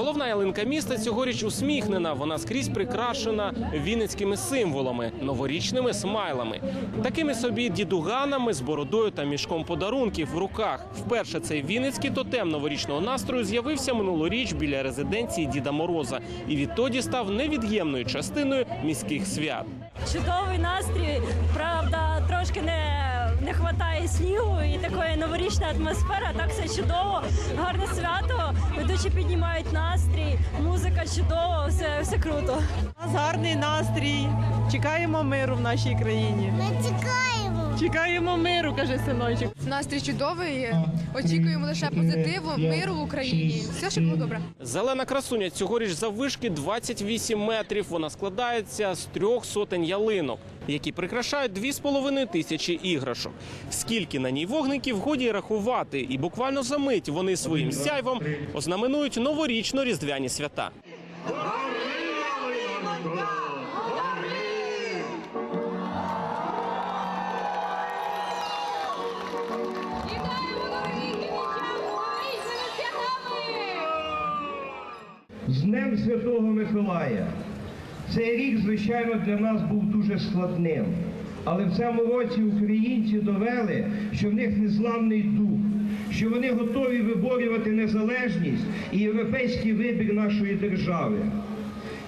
Головна ялинка міста цьогоріч усміхнена. Вона скрізь прикрашена вінницькими символами, новорічними смайлами, такими собі дідуганами з бородою та мішком подарунків в руках. Вперше цей вінницький тотем новорічного настрою з'явився минулоріч біля резиденції Діда Мороза і відтоді став невід'ємною частиною міських свят. Чудовий настрій. Правда, хватає снігу і такої новорічна атмосфера. Так все чудово, гарне свято. Ведучі піднімають настрій, музика чудова, все, все круто. У нас гарний настрій. Чекаємо миру в нашій країні. Ми чекаємо. Чекаємо миру, каже синочок. Настрій чудовий. Очікуємо лише позитиву, миру в Україні. Все, щоб було добре. Зелена красуня цьогоріч заввишки 28 метрів. Вона складається з трьох сотень ялинок, які прикрашають 2,5 тисячі іграшок. Скільки на ній вогників годі й рахувати, і буквально за мить вони своїм сяйвом ознаменують новорічно-різдвяні свята. З Днем Святого Миколая. Цей рік, звичайно, для нас був дуже складним. Але в цьому році українці довели, що в них незламний дух, що вони готові виборювати незалежність і європейський вибір нашої держави.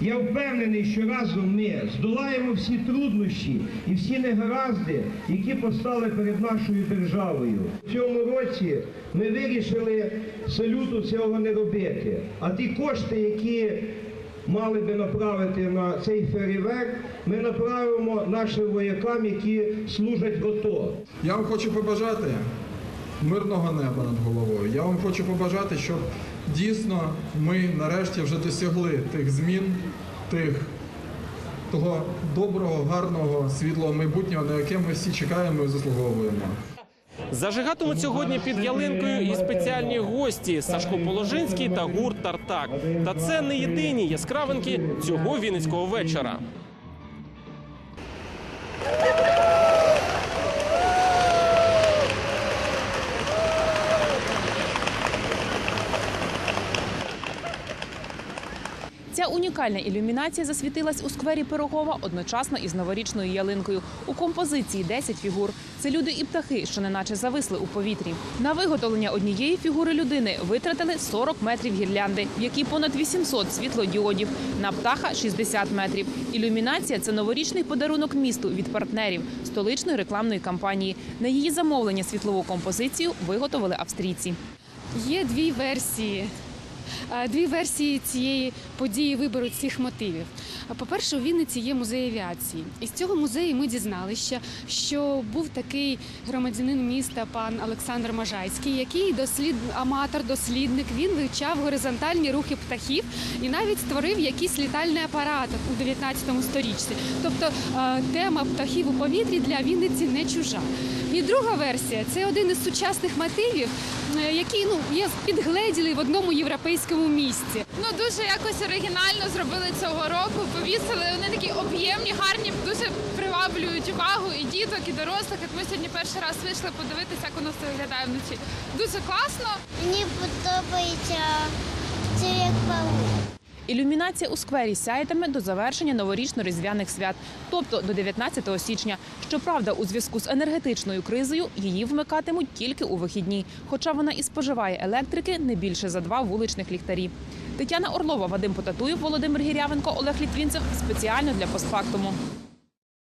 Я впевнений, що разом ми здолаємо всі труднощі і всі негаразди, які постали перед нашою державою. В цьому році ми вирішили салюту цього не робити. А ті кошти, які мали би направити на цей фейерверк, ми направимо нашим воякам, які служать в АТО. Я вам хочу побажати мирного неба над головою. Я вам хочу побажати, щоб дійсно ми нарешті вже досягли тих змін, тих того доброго, гарного, світлого майбутнього, на яке ми всі чекаємо і заслуговуємо. Зажигатимуть сьогодні під ялинкою і спеціальні гості Сашко Положинський та гурт Тартак. Та це не єдині яскравинки цього вінницького вечора. Ця унікальна ілюмінація засвітилась у сквері Пирогова одночасно із новорічною ялинкою. У композиції 10 фігур. Це люди і птахи, що неначе зависли у повітрі. На виготовлення однієї фігури людини витратили 40 метрів гірлянди, в якій понад 800 світлодіодів. На птаха 60 метрів. Ілюмінація це новорічний подарунок місту від партнерів столичної рекламної кампанії. На її замовлення світлову композицію виготовили австрійці. Є дві версії. Е, Дві версії цієї події вибору цих мотивів. По-перше, у Вінниці є музей авіації. І з цього музею ми дізналися, що був такий громадянин міста, пан Олександр Можайський, який дослід... аматор, дослідник. Він вивчав горизонтальні рухи птахів і навіть створив якийсь літальний апарат у 19 сторіччі. Тобто е, тема птахів у повітрі для Вінниці не чужа. І друга версія це один із сучасних мотивів, е, який ну є підгледіли в одному європейському місті. Ну дуже якось оригінально зробили цього року. Повісили вони такі об'ємні, гарні, дуже приваблюють увагу і діток, і дорослих. От ми сьогодні перший раз вийшли подивитися, як воно все виглядає вночі. Дуже класно. Мені подобається це як паук. Ілюмінація у сквері сяятиме до завершення новорічно-різдвяних свят, тобто до 19 січня. Щоправда, у зв'язку з енергетичною кризою її вмикатимуть тільки у вихідні, хоча вона і споживає електрики не більше за два вуличних ліхтарі. Тетяна Орлова, Вадим Потатуєв, Володимир Гірявенко, Олег Літвінцев спеціально для постфактуму.